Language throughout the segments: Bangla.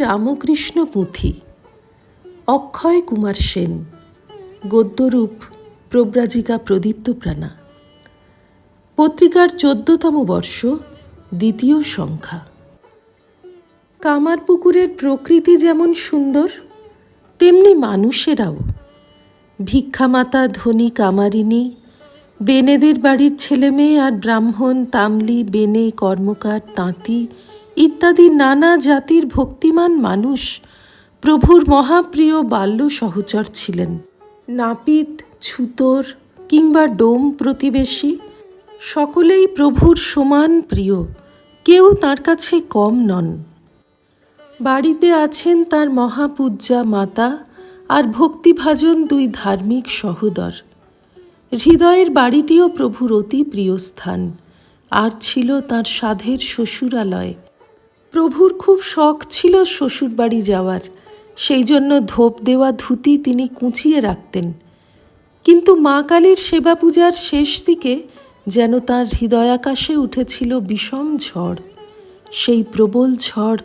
রামকৃষ্ণ পুঁথি। অক্ষয় কুমার সেন। গদ্যরূপ প্রব্রাজিকা প্রদীপ্ত প্রাণা। পত্রিকার চোদ্দতম বর্ষ দ্বিতীয় সংখ্যা। কামারপুকুরের প্রকৃতি যেমন সুন্দর, তেমনি মানুষেরাও। ভিক্ষামাতা, ধনী কামারিনী বেনেদের বাড়ির ছেলেমেয়ে আর ব্রাহ্মণ, তামলি, বেনে, কর্মকার, তাঁতি ইত্যাদি নানা জাতির ভক্তিমান মানুষ প্রভুর মহাপ্রিয় বাল্য সহচর ছিলেন। নাপিত, ছুতোর কিংবা ডোম প্রতিবেশী সকলেই প্রভুর সমান প্রিয়, কেউ তার কাছে কম নন। বাড়িতে আছেন তার মহাপূজ্যা মাতা আর ভক্তিভাজন দুই ধার্মিক সহোদর। হৃদয়ের বাড়িটিও প্রভুর অতি প্রিয় স্থান। আর ছিল তার সাধের শ্বশুরালয়। প্রভুর খুব শখ ছিল শ্বশুরবাড়ি যাওয়ার। সেই জন্য ধোপ দেওয়া ধুতি তিনি কুঁচিয়ে রাখতেন। কিন্তু মা কালীর সেবা পূজার শেষ দিকে যেন তার হৃদয়াকাশে উঠেছিল বিষম ঝড়। সেই প্রবল ঝড়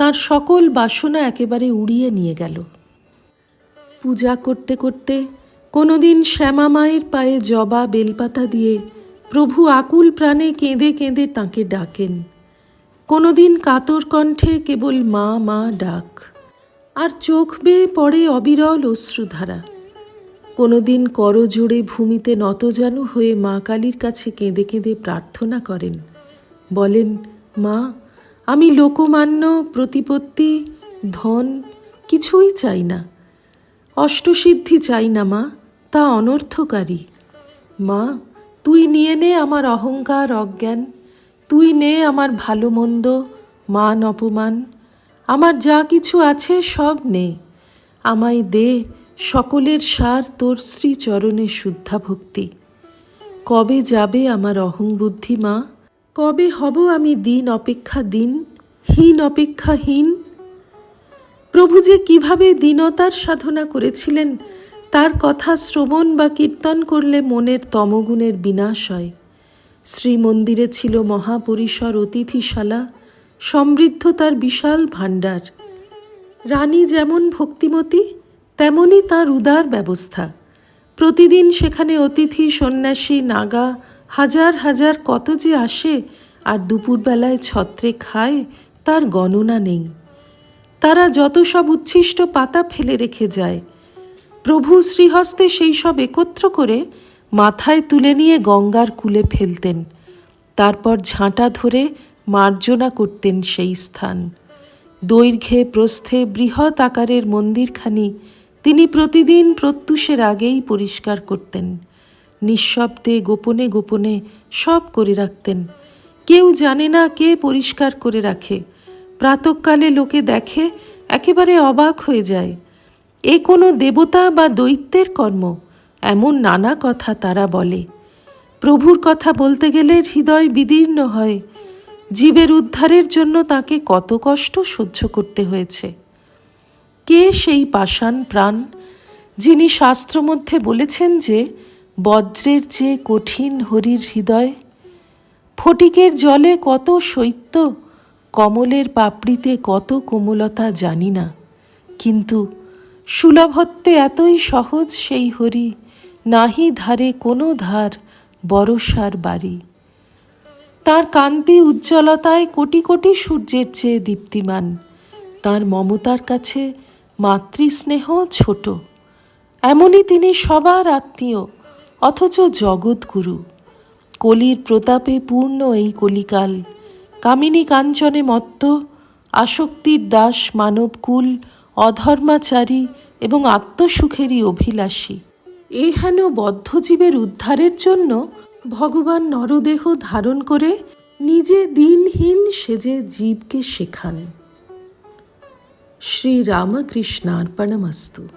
তার সকল বাসনা একেবারে উড়িয়ে নিয়ে গেল। পূজা করতে করতে কোনোদিন শ্যামা মায়ের পায়ে জবা বেলপাতা দিয়ে প্রভু আকুল প্রাণে কেঁদে কেঁদে তাঁকে ডাকেন। কোনোদিন কাতর কণ্ঠে কেবল মা মা ডাক। আর চোখ বেয়ে পড়ে অবিরল অশ্রুধারা। কোনোদিন করজোড়ে ভূমিতে নতজানু হয়ে মা কালীর কাছে কেঁদে কেঁদে প্রার্থনা করেন। বলেন, মা আমি লোকমান্য, প্রতিপত্তি, ধন কিছুই চাই না। অষ্টসিদ্ধি চাই না মা, তা অনর্থকারী। মা, তুই নিয়ে নে আমার অহংকার, অজ্ঞান। তুই নে আমার ভালো মন্দ মান অপমান। আমার যা কিছু আছে সব নে। আমায় দে সকলের সার তোর শ্রীচরণে শুদ্ধা ভক্তি কবে যাবে আমার অহং বুদ্ধি মা? কবে হব আমি দিন অপেক্ষা দিন হীন অপেক্ষা হীন প্রভু যে কীভাবে দীনতার সাধনা করেছিলেন, তার কথা শ্রবণ বা কীর্তন করলে মনের তমগুণের বিনাশ হয়। শ্রীমন্দিরে ছিল মহাপরিসর অতিথিশালা, সমৃদ্ধ তার বিশাল ভাণ্ডার। রানী যেমন ভক্তিমতী তেমনই তার উদার ব্যবস্থা। প্রতিদিন সেখানে অতিথি, সন্ন্যাসী, নাগা হাজার হাজার কত যে আসে, আর দুপুরবেলায় ছত্রে খায়, তার গণনা নেই। তারা যত সব উচ্ছিষ্ট পাতা ফেলে রেখে যায়। প্রভু শ্রীহস্তে সেই সব একত্র করে মাথায় তুলে নিয়ে গঙ্গার কূলে ফেলতেন। তারপর ঝাঁটা ধরে মার্জনা করতেন সেই স্থান। দৈর্ঘ্যে, প্রস্থে, বৃহৎ আকারের মন্দিরখানি তিনি প্রতিদিন প্রত্যুষের আগেই পরিষ্কার করতেন। নিঃশব্দে গোপনে গোপনে সব করে রাখতেন। কেউ জানে না কে পরিষ্কার করে রাখে। প্রাতকালে লোকে দেখে, একেবারে অবাক হয়ে যায়। এ কোনো দেবতা বা দৈত্যের কর্ম? এমন নানা কথা তারা বলে। প্রভুর কথা বলতে গেলে হৃদয় বিদীর্ণ হয়। জীবের উদ্ধারের জন্য তাকে কত কষ্ট সহ্য করতে হয়েছে। কে সেই পাষাণ প্রাণ, যিনি শাস্ত্র মধ্যে বলেছেন যে বজ্রের চেয়ে কঠিন হরির হৃদয়, ফটিকের জলে কত শৈত্য কমলের পাপড়িতে কত কোমলতা জানি না। কিন্তু সুলভত্বে এতই সহজ সেই হরি, নাহি ধারে কোনো ধার বরসার বাড়ি। তার কান্তি উজ্জ্বলতায় কোটি কোটি সূর্যের চেয়ে দীপ্তিমান, তার মমতার কাছে মাতৃস্নেহ ছোট। এমনই তিনি সবার আত্মীয় অথচ জগৎগুরু কলির প্রতাপে পূর্ণ এই কলিকাল। কামিনী কাঞ্চনে মত্ত, আসক্তির দাস মানবকুল অধর্মাচারী এবং আত্মসুখেরই অভিলাষী। এহেন বদ্ধজীবের উদ্ধারের জন্য ভগবান নরদেহ ধারণ করে নিজে দিনহীন সেজে জীবকে শেখান। শ্রী রামকৃষ্ণার্পণমস্তু